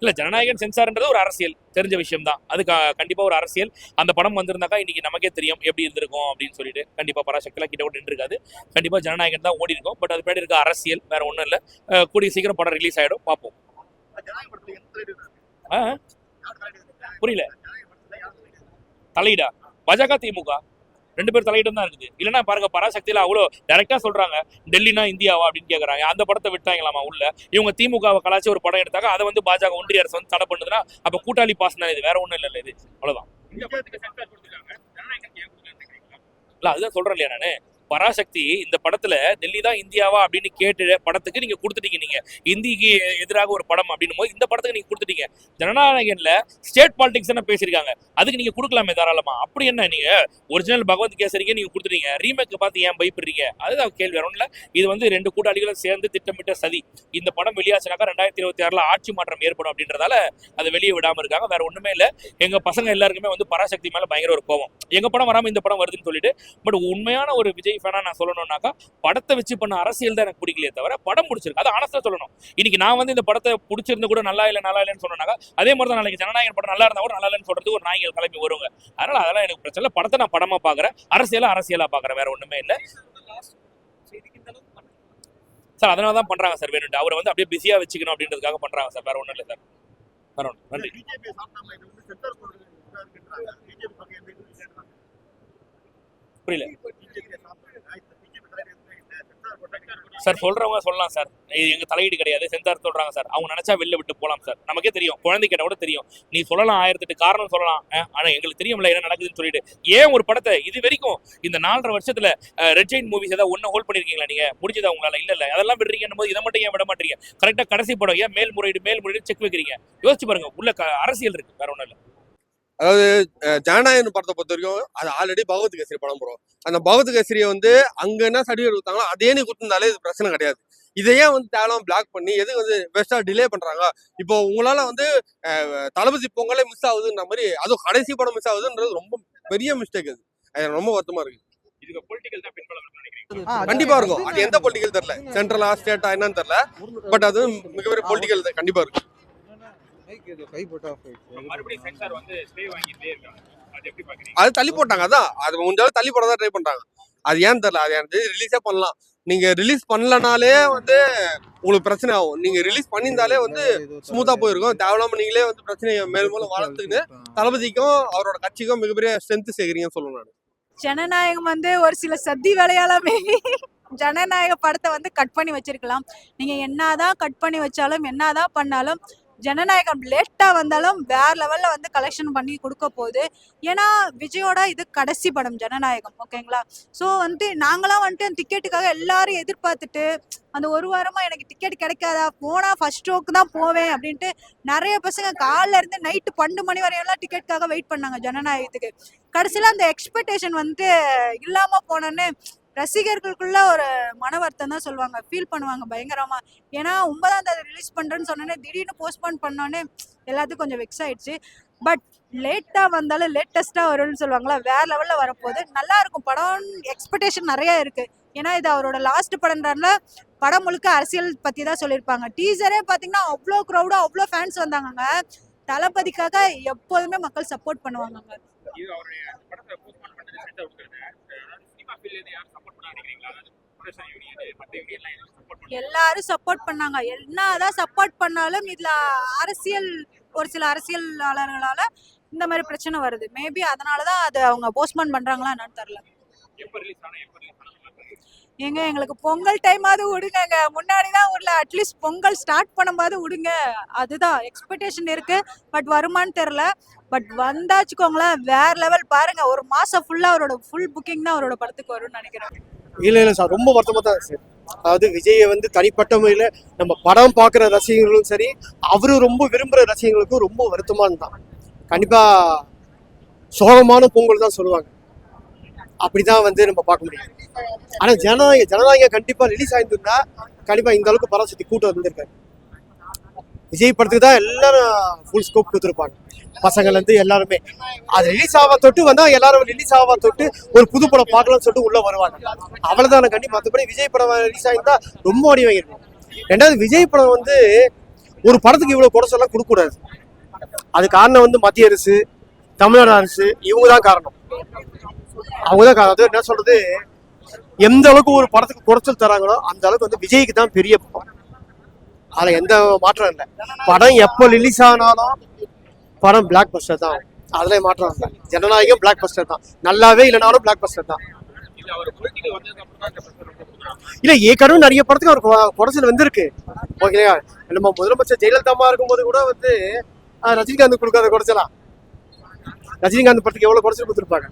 இல்ல ஜனநாயகன் சென்சார்ன்றது ஒரு அரசியல். தெரிஞ்ச விஷயம் தான் அது கண்டிப்பா ஒரு அரசியல். அந்த படம் வந்திருந்தாக்கா இன்னைக்கு நமக்கே தெரியும் எப்படி இருந்திருக்கும் அப்படின்னு சொல்லிட்டு. கண்டிப்பா பராசக்திலாம் கிட்ட விட்டு இருக்காது கண்டிப்பா ஜனநாயகன் தான் ஓடி இருக்கும். பட் அது பின்னாடி இருக்க அரசியல் வேற ஒண்ணும் இல்ல. கூடிய சீக்கிரம் படம் ரிலீஸ் ஆயிடும். பார்ப்போம் புரியல. தலையிடா. பாஜக திமுக. ரெண்டு பேர் தலையிடம் தான் இருக்குது. இல்லைன்னா பாருங்க பராசக்தியில அவ்வளோ டைரக்டா சொல்றாங்க டெல்லினா இந்தியாவா அப்படின்னு கேக்குறாங்க. அந்த படத்தை விட்டாங்களாமா உள்ள? இவங்க திமுகவை கலாச்சி ஒரு படம் எடுத்தாங்க அதை வந்து பாஜக ஒன்றிய அரசு வந்து தடை பண்ணுதுன்னா அப்ப கூட்டாளி பாஸ் தான் இது? வேற ஒண்ணும் இல்ல இது. அவ்வளவுதான். இல்ல அதுதான் சொல்றேன் இல்லையா நானு. பராசக்தி இந்த படத்துல டெல்லி தான் இந்தியாவா அப்படின்னு கேட்டு படத்துக்கு நீங்க கொடுத்துட்டீங்க நீங்க. இந்திக்கு எதிராக ஒரு படம் அப்படின்னும் போது இந்த படத்துக்கு நீங்க கொடுத்துட்டீங்க. ஜனநாயகன்ல ஸ்டேட் பாலிடிக்ஸ் என்ன பேசியிருக்காங்க. அதுக்கு நீங்க கொடுக்கலாமே தாராளமா. அப்படி என்ன நீங்க? ஒரிஜினல் பகவத் கேசரிக்கே நீங்க கொடுத்துட்டீங்க. ரீமேக் பார்த்து ஏன் பயப்படுறீங்க? அதுதான் கேள்வி வரும்ல இது வந்து ரெண்டு கூட்டாளிகளும் சேர்ந்து திட்டமிட்ட சதி. இந்த படம் வெளியாச்சுனாக்கா ரெண்டாயிரத்தி இருபத்தி ஆறுல ஆட்சி மாற்றம் ஏற்படும் அப்படின்றதால அதை வெளியே விடாம இருக்காங்க. வேற ஒண்ணுமே இல்ல. எங்க பசங்க எல்லாருக்குமே வந்து பராசக்தி மேல பயங்கர ஒரு கோவம் எங்க படம் வராம இந்த படம் வருதுன்னு சொல்லிட்டு பட் உண்மையான ஒரு விஜய் ஃபேனாக நான் சொல்லணும்னாக்கா படத்தை வச்சு பண்ண அரசியல் தான் எனக்கு பிடிக்கலையே தவிர படம் பிடிச்சிருக்கு. அது ஆனஸ்டாக சொல்லணும். இன்னைக்கு நான் வந்து இந்த படத்தை பிடிச்சிருந்து கூட நல்லா இல்லை நல்லா இல்லைன்னு சொன்னாக்கா அதே மாதிரி தான் நாளைக்கு ஜனநாயகன் படம் நல்லா இருந்தா கூட நல்லா இல்லைன்னு சொல்றதுக்கு ஒரு நாய்கள் கிளம்பி வருவாங்க அதனால அதெல்லாம் எனக்கு பிரச்சனை இல்லை. படத்தை நான் படமா பார்க்குறேன். அரசியலாக அரசியலாக பாக்குறேன் வேற ஒண்ணுமே இல்ல. சார் அதனால தான் பண்றாங்க சார் வேணும்ட்டு. அவரை வந்து அப்படியே பிஸியா வச்சுக்கணும் அப்படின்றதுக்காக பண்றாங்க சார். வேற ஒண்ணும் இல்லை சார். வேற நன்றி. புரியல. சார் சொல்றவங்க சொல்லலாம் சார். இது எங்க தலையீடு கிடையாது. சென்சார் சொல்றாங்க சார். அவங்க நினைச்சா வெளில விட்டு போலாம் சார். நமக்கே தெரியும். குழந்தை கேட்ட கூட தெரியும். நீ சொல்லலாம் ஆயிரத்தெட்டு காரணம் சொல்லலாம். ஆனா எங்களுக்கு தெரியும்ல என்ன நடக்குதுன்னு சொல்லிட்டு. ஏன் ஒரு படத்தை இது வரைக்கும் இந்த நாலரை வருஷத்துல ரெட் ஜெயின் மூவிஸ் ஏதாவது ஒன்னு ஹோல்ட் பண்ணிருக்கீங்களா நீங்க? முடிஞ்சதா உங்களால? இல்ல இல்ல. அதெல்லாம் விடுறீங்கன்னு போது இதை மட்டும் ஏன் விட மாட்டீங்க? கரெக்டா கடைசி படம் ஏன் மேல்முறையீடு மேல்முறையீடு செக் வைக்கிறீங்க? யோசிச்சு பாருங்க. உள்ள அரசியல் இருக்கு. வேற ஒன்றும் இல்லை. அதாவது ஜனநாயகன் படத்தை பொறுத்த வரைக்கும் அது ஆல்ரெடி பகவத் கேசரி படம் ப்ரோ அந்த பகவத் கேசரியை வந்து அங்க என்ன சர்டிஃபிகேட் கொடுத்தாங்களோ அதே நீ கொடுத்திருந்தாலே இது பிரச்சனை கிடையாது. இதையே வந்து தேவலாம் பிளாக் பண்ணி எதுக்கு வந்து பெஸ்டா டிலே பண்றாங்க? இப்போ உங்களால வந்து தளபதி பொங்கலே மிஸ் ஆகுதுன்ற மாதிரி அதுவும் கடைசி படம் மிஸ் ஆகுதுன்றது ரொம்ப பெரிய மிஸ்டேக் அது. அது ரொம்ப வருத்தமா இருக்கு. இதுக்கு பொலிட்டிக்கல் தான் பின்பலம் இருக்குன்னு நினைக்கிறீங்க? கண்டிப்பா இருக்கும். அது எந்த பொலிட்டிக்கல் தெரியல. சென்ட்ரலா ஸ்டேட்டா என்னன்னு தெரியல. பட் அது மிகப்பெரிய பொலிட்டிக்கல் கண்டிப்பா இருக்கு. மறுபடியும் சென்சார் வந்து ஸ்டே வாங்கிட்டே இருக்காங்க. அது எப்படி பாக்குறீங்க? அது தள்ளி போட்டாங்க அதான். அது முடிஞ்சாலும் தள்ளி போட தான் ட்ரை பண்றாங்க. அது ஏன்னு தெரியல அது எனக்கு ரிலீஸே பண்ணலாம். நீங்க ரிலீஸ் பண்ணலனாலே வந்து உங்களுக்கு பிரச்சனை ஆகும். நீங்க ரிலீஸ் பண்ணியிருந்தாலே வந்து ஸ்மூத்தா போயிருக்கும். தேவையில்லாம நீங்களே வந்து பிரச்சனையை மேலும் மேலும் வளர்த்துக்கின்னு தளபதிக்கும் அவரோட கட்சிக்கும் மிகப்பெரிய ஸ்ட்ரென்த் சேர்க்குறீங்கன்னு சொல்லணும் நான். ஜனநாயகம் வந்து ஒரு சில சதி வேலையாலுமே ஜனநாயக படத்தை வந்து கட் பண்ணி வச்சிருக்கலாம். நீங்க என்னதான் கட் பண்ணி வச்சாலும் என்னதான் பண்ணாலும் ஜனநாயகம் லேட்டாக வந்தாலும் வேற லெவலில் வந்து கலெக்ஷன் பண்ணி கொடுக்க போகுது. ஏன்னா விஜயோட இது கடைசி படம் ஜனநாயகம் ஓகேங்களா? ஸோ வந்து நாங்களாம் வந்துட்டு அந்த டிக்கெட்டுக்காக எல்லாரும் எதிர்பார்த்துட்டு அந்த ஒரு வாரமாக எனக்கு டிக்கெட் கிடைக்காதா? போனால் ஃபர்ஸ்ட் ஷோக்கு தான் போவேன் அப்படின்ட்டு நிறைய பசங்க காலைல இருந்து நைட்டு பன்னெண்டு மணி வரையெல்லாம் டிக்கெட்டுக்காக வெயிட் பண்ணாங்க ஜனநாயகத்துக்கு. கடைசியில அந்த எக்ஸ்பெக்டேஷன் வந்து இல்லாமல் போனோன்னு ரசிகர்களுக்குள்ள ஒரு மன வருத்தம் தான் சொல்லுவாங்க. ஃபீல் பண்ணுவாங்க பயங்கரமா. ஏன்னா ஒன்பதாம் தேதி ரிலீஸ் பண்றேன்னு சொன்னோன்னே திடீர்னு போஸ்ட்போன் பண்ணோன்னே எல்லாத்துக்கும் கொஞ்சம் வெக்ஸ் ஆயிடுச்சு. பட் லேட்டா வந்தாலும் லேட்டஸ்டா வரும்னு சொல்லுவாங்களா? வேற லெவல்ல வரப்போகுது. நல்லா இருக்கும். படம் எக்ஸ்பெக்டேஷன் நிறைய இருக்கு. ஏன்னா இது அவரோட லாஸ்ட் படம்ன்றதுல படம் முழுக்க அரசியல் பத்தி தான் சொல்லியிருப்பாங்க. டீசரே பாத்தீங்கன்னா அவ்வளோ க்ரௌடா அவ்வளோ ஃபேன்ஸ் வந்தாங்க தளபதிக்காக எப்போதுமே மக்கள் சப்போர்ட் பண்ணுவாங்க எல்லாரும் சப்போர்ட் பண்ணாங்க. என்னதான் சப்போர்ட் பண்ணாலும் இதுல அரசியல் ஒரு சில அரசியலாளர்களால இந்த மாதிரி பிரச்சனை வருது. மேபி அதனாலதான் அது அவங்க போஸ்ட்மான் பண்றாங்களா என்னன்னு தெரியல எப்போ ரிலீஸ் ஆனா எப்போ ரிலீஸ் ஆனா ஏங்க எங்களுக்கு பொங்கல் டைமாவது விடுங்க முன்னாடி தான் ஊர்ல அட்லீஸ்ட் பொங்கல் ஸ்டார்ட் பண்ணும்போது விடுங்க. அதுதான் எக்ஸ்பெக்டேஷன் இருக்கு. பட் வருமான்னு தெரியல. பட் வந்தாச்சுக்கோங்களேன் வேற லெவல் பாருங்க. ஒரு மாசம் ஃபுல்லா அவரோட ஃபுல் புக்கிங் தான் அவரோட படத்துக்கு வரும்னு நினைக்கிறேன். இல்லை இல்லை சார் ரொம்ப வருத்தமாக தான் சார் அதாவது விஜயை வந்து தனிப்பட்ட முறையில் நம்ம படம் பார்க்குற ரசிகர்களும் சரி அவரு ரொம்ப விரும்புகிற ரசிகர்களுக்கும் ரொம்ப வருத்தமாக இருந்தான். கண்டிப்பாக சோகமான பொங்கல் தான் சொல்லுவாங்க. அப்படிதான் வந்து நம்ம பார்க்க முடியும். ஆனா ஜனநாயக ஜனநாயகம் கண்டிப்பா ரிலீஸ் ஆயிருந்திருந்தா கண்டிப்பா இந்த அளவுக்கு பராசக்தி கூட்டம் வந்திருக்காரு. விஜய் படத்துக்கு தான் எல்லாரும் ஃபுல் ஸ்கோப் கொடுத்துருப்பாங்க. பசங்கள்லேருந்து எல்லாருமே. அது ரிலீஸ் ஆவா தொட்டு வந்தா எல்லாரும் ரிலீஸ் ஆவா தொட்டு ஒரு புது படம் பார்க்கலாம்னு சொல்லிட்டு உள்ள வருவாங்க. அவ்வளவுதான் கண்டி மற்றபடி விஜய் படம் ரிலீஸ் ஆயிருந்தா ரொம்ப அடி வாங்கிருக்கும் ரெண்டாவது விஜய் படம் வந்து ஒரு படத்துக்கு இவ்வளவு குறைச்செல்லாம் கொடுக்க கூடாது அது காரணம் வந்து மத்திய அரசு தமிழ்நாடு அரசு இவங்க தான் காரணம். அவங்க தான் அது என்ன சொல்றது? எந்த அளவுக்கு ஒரு படத்துக்கு குறைச்சல் தராங்களோ அந்த அளவுக்கு வந்து விஜய்க்கு தான் பெரிய படம் அதுல எந்த மாற்றம் இல்லை. படம் எப்போ ரிலீஸ் ஆனாலும் படம் பிளாக் பஸ்டர் தான். அதுல மாற்றம் இல்லை. ஜனநாயகம் பிளாக் பஸ்டர் தான். நல்லாவே இல்லைனாலும் பிளாக் பஸ்டர் தான். இல்ல இல்ல ஏற்கனவே நிறைய படத்துக்கு அவர் குறைச்சல் வந்திருக்கு. ஓகேங்களா நம்ம முதலமைச்சர் ஜெயலலிதா இருக்கும்போது கூட வந்து ஆஹ், ரஜினிகாந்த் கொடுக்காத குறைச்சலாம் ரஜினிகாந்த் படத்துக்கு எவ்வளவு குறைச்சல் கொடுத்துருப்பாங்க?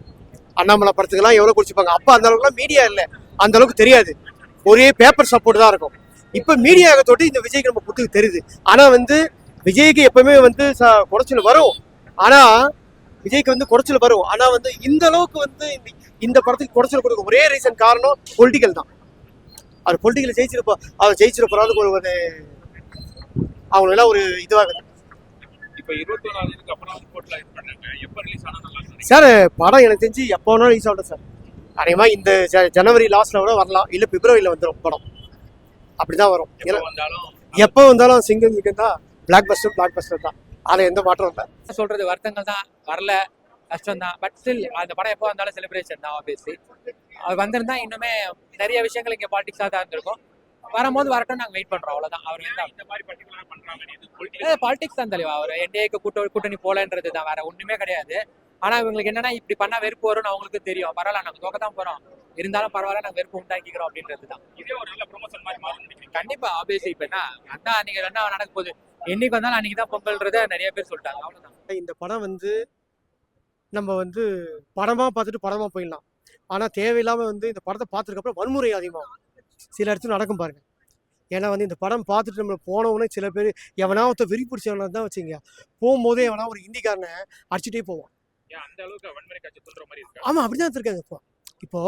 அண்ணாமலை படத்துக்கெல்லாம் எவ்வளோ குடிச்சுப்பாங்க? அப்போ அந்த அளவுக்குலாம் மீடியா இல்லை. அந்த அளவுக்கு தெரியாது. ஒரே பேப்பர் சப்போர்ட் தான் இருக்கும். இப்போ மீடியாவை தொட்டு இந்த விஜய்க்கு நம்ம புத்துக்கு தெரியுது. ஆனா வந்து விஜய்க்கு எப்பவுமே வந்து ச- குறைச்சல் வரும். ஆனா விஜய்க்கு வந்து குறைச்சல் வரும். ஆனா வந்து இந்த அளவுக்கு வந்து இந்த- இந்த படத்துக்கு குறைச்சல் கொடுக்க ஒரே ரீசன் காரணம் பொலிட்டிக்கல் தான். அவர் பொலிட்டிக்கல் ஜெயிச்சிருப்பா அவர் ஜெயிச்சிருப்பாரு ஒரு ஒரு அவங்களெல்லாம் ஒரு இதுவாகுது. இப்போ இருபத்தி ஒன்னாம் தேதிக்கு அப்புறம் ரிப்போர்ட்ல இது பண்ணாங்க. எப்போ ரிலீஸ் ஆனால் நல்லா சார் படம் எனக்கு தெரிஞ்சு எப்போ வேணாலும் ரிலீஸ் ஆகட்டும் சார். அதேமா இந்த ஜ- ஜனவரி லாஸ்ட்ல கூட வரலாம். இல்ல பிப்ரவரியில வந்துடும் படம். அப்படிதான் வரும். எப்ப வந்தாலும்? எப்போ வந்தாலும் சிங்கிள் சிங்கிள் தான் பிளாக் பஸ்டர் பிளாக் பஸ்டர் தான். அதுல எந்த மாற்றம் இல்லை. சொல்றது வருத்தங்கள் தான். வரல. கஷ்டம் தான். பட் ஸ்டில் அந்த படம் எப்போ வந்தாலும் செலிப்ரேஷன் தான் ஆப்வியஸ்லி அது வந்திருந்தா இன்னுமே நிறைய விஷயங்கள் இங்கே பாலிடிக்ஸாக தான் இருந்திருக்கும். வரும்போது வரட்டும் நாங்கள் வெயிட் பண்றோம். அவ்வளவுதான். அவர் வந்து இந்த மாதிரி பர்டிகுலரா பாலிடிக்ஸ் தான் தெளிவா அவர் என்டிஏக்கு கூட்ட கூட்டணி போலன்றது தான் வேற ஒண்ணுமே கிடையாது. ஆனா இவங்களுக்கு என்னன்னா இப்படி பண்ணா வெறுப்பு வரும்னு அவங்களுக்கு தெரியும். பரவாயில்ல நாங்க தோக்க தான் போறோம். இருந்தாலும் பரவாயில்ல நாங்க வெறுப்பு உண்டாக்கிக்கிறோம் அப்படின்றது தான் இதே ஒரு நல்ல ப்ரொமோஷன் மாதிரி மாறும் கண்டிப்பா ஆப்வியஸ்லி இப்ப என்ன அண்ணா அன்னைக்கு என்ன நடக்க போகுது? என்னைக்கு வந்தாலும் அன்னைக்கு தான் பொங்கல்ன்றதை நிறைய பேர் சொல்லிட்டாங்க. அவ்வளவுதான். இந்த படம் வந்து நம்ம வந்து படமா பார்த்துட்டு படமா போயிடலாம். ஆனா தேவையில்லாம வந்து இந்த படத்தை பார்த்துருக்க அப்புறம் வன்முறை அதிகமாகும் சில இடத்துல நடக்கும் பாருங்க. ஏன்னா வந்து இந்த படம் பார்த்துட்டு நம்ம போனவொடனே சில பேர் எவனா ஒருத்த வெறி பிடிச்சவனா தான் வச்சுங்க போகும்போதே எவனா ஒரு ஹிந்திக்காரனை அடிச்சுட்டே போவான். அந்த அளவுக்கு ஆமா அப்படிதான் இருக்காங்க இப்போ. இப்போ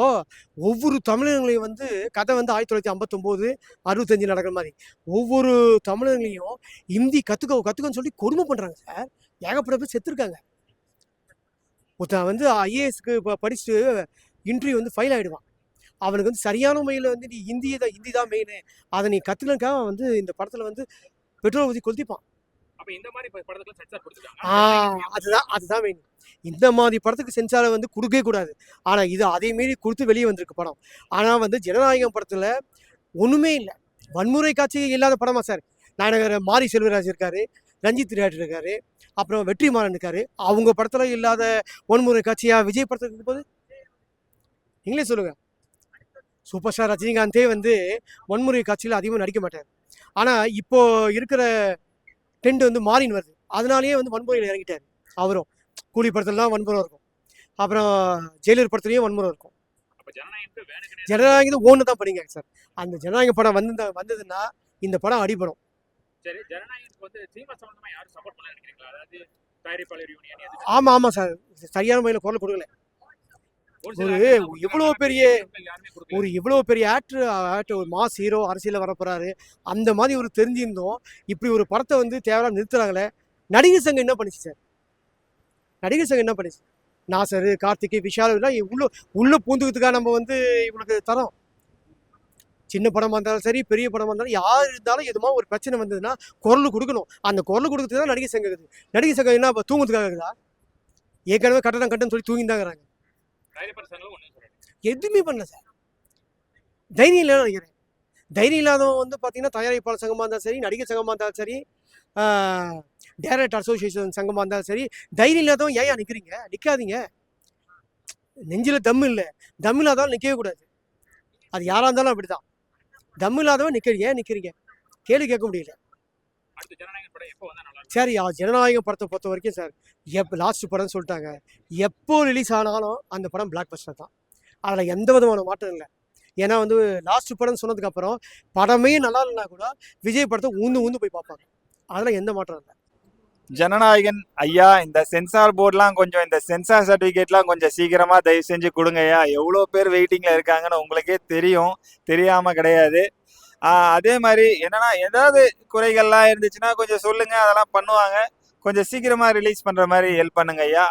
ஒவ்வொரு தமிழர்களையும் வந்து கதை வந்து ஆயிரத்தி தொள்ளாயிரத்தி ஐம்பத்தொம்போது அறுபத்தஞ்சு நடக்கிற மாதிரி. ஒவ்வொரு தமிழர்களையும் ஹிந்தி கத்துக்க கத்துக்கன்னு சொல்லி கொடுமை பண்றாங்க சார். ஏகப்பட்ட பேர் செத்துருக்காங்க. ஒருத்தன் வந்து ஐஏஎஸ்க்கு இப்போ படிச்சுட்டு இன்டர்வியூ வந்து ஃபைல் ஆகிடுவான் அவனுக்கு வந்து சரியான முறையில் வந்து நீ ஹிந்தி தான் ஹிந்தி தான் மெயின் அதை நீ கத்துலக்காக வந்து இந்த படத்தில் வந்து பெட்ரோல் ஊற்றி கொளுத்திப்பான். அதுதான் அதுதான் மெயின் இந்த மாதிரி படத்துக்கு சென்சாரை வந்து கொடுக்கவே கூடாது. ஆனால் இது அதே மீறி கொடுத்து வெளியே வந்திருக்கு படம். ஆனால் வந்து ஜனநாயகம் படத்தில் ஒன்றுமே இல்லை. வன்முறை காட்சி இல்லாத படமா சார் நாயகர் மாரி செல்வராஜ் இருக்காரு ரஞ்சித் திராட் இருக்காரு அப்புறம் வெற்றிமாறன் இருக்காரு. அவங்க படத்தில் இல்லாத வன்முறை காட்சியாக விஜய் படத்துக்கு இருக்கும் போது நீங்களே சொல்லுங்க. சூப்பர் ஸ்டார் ரஜினிகாந்தே வந்து வன்முறை காட்சியில் அதிகமாக நடிக்க மாட்டார். ஆனால் இப்போ இருக்கிற ட்ரெண்ட் வந்து மாறின்னு வருது. அதனாலேயே வந்து வன்முறையில் இறங்கிட்டார். அவரும். கூலி படத்துலலாம் வன்முறை இருக்கும். அப்புறம் ஜெயிலர் படத்துலையும் வன்முறை இருக்கும். ஜனநாயகம் ஒன்று தான் படிங்க சார் அந்த ஜனநாயக படம் வந்து வந்ததுன்னா இந்த படம் அடிபடும். ஆமாம் ஆமாம் சார் சரியான முறையில் குரல் கொடுக்கல. ஒரு யாருமே பெரிய-. ஒரு இவ்வளோ பெரிய ஆக்டர் ஆக்டர் ஒரு மாஸ் ஹீரோ அரசியலில் வரப்போறாரு. அந்த மாதிரி ஒரு தெரிஞ்சிருந்தோம். இப்படி ஒரு படத்தை வந்து தேவையில்லாம நிறுத்துறாங்களே. நடிகர் சங்கம் என்ன பண்ணிச்சு சார்? நடிகர் சங்கம் என்ன பண்ணிச்சு? நாசர் கார்த்திக் விஷால் எல்லாம் உள்ள உள்ள பூந்துக்கிறதுக்காக நம்ம வந்து இவங்களுக்கு தரோம். சின்ன படமா இருந்தாலும் சரி பெரிய படமா இருந்தாலும் யார் இருந்தாலும் எதுமா ஒரு பிரச்சனை வந்ததுன்னா குரல் கொடுக்கணும். அந்த குரல் கொடுக்கறதுக்கு தான் நடிகர் சங்கம் இருக்குது. நடிகர் சங்கம் என்ன தூங்குறதுக்காக இருக்குதா? ஏற்கனவே கட்டணம் கட்டணம் சொல்லி தூங்கிதாங்கிறாங்க தயாரிப்பாளர் சங்கம் ஒண்ணு சொல்றேன் எதுவுமே பண்ணல சார். தைரியம் இல்லைன்னு நினைக்கிறேன். தைரியம் இல்லாதவன் வந்து பார்த்தீங்கன்னா தயாரிப்பாளர் சங்கமாக இருந்தாலும் சரி நடிகர் சங்கமாக இருந்தாலும் சரி டேரக்டர் அசோசியேஷன் சங்கமாக இருந்தாலும் சரி தைரியம் இல்லாதவன் ஏன் நிற்கிறீங்க நிற்காதீங்க நெஞ்சில் தம் இல்லை. தம் இல்லாதவன் நிற்கவே கூடாது. அது யாராக இருந்தாலும் அப்படிதான். தம் இல்லாதவன் நிற்கிறீங்க ஏன் நிற்கிறீங்க கேள்வி கேட்க முடியல. சரி ஜனநாயகம் படத்தை பொறுத்த வரைக்கும் சார் எப் லாஸ்ட் படம்னு சொல்லிட்டாங்க. எப்போ ரிலீஸ் ஆனாலும் அந்த படம் பிளாக் பஸ்டர் தான். அதில் எந்த விதமான மாற்றம் இல்லை. ஏன்னா வந்து லாஸ்ட் படம்னு சொன்னதுக்கு அப்புறம் படமே நல்லா இல்லைனா கூட விஜய் படத்தை ஊந்து ஊந்து போய் பார்ப்பாங்க. அதில் எந்த மாற்றம் இல்லை. ஜனநாயகன் ஐயா இந்த சென்சார் போர்ட்லாம் கொஞ்சம் இந்த சென்சார் சர்டிஃபிகேட்லாம் கொஞ்சம் சீக்கிரமா தயவு செஞ்சு கொடுங்க ஐயா. எவ்வளோ பேர் வெயிட்டிங்ல இருக்காங்கன்னு உங்களுக்கே தெரியும். தெரியாம கிடையாது. அதே மாதிரி என்னன்னா ஏதாவது குறைகள்லாம் இருந்துச்சுன்னா கொஞ்சம் சொல்லுங்க அதெல்லாம் பண்ணுவாங்க. கொஞ்சம் சீக்கிரமா ரிலீஸ் பண்ற மாதிரி ஹெல்ப் பண்ணுங்க ஐயா.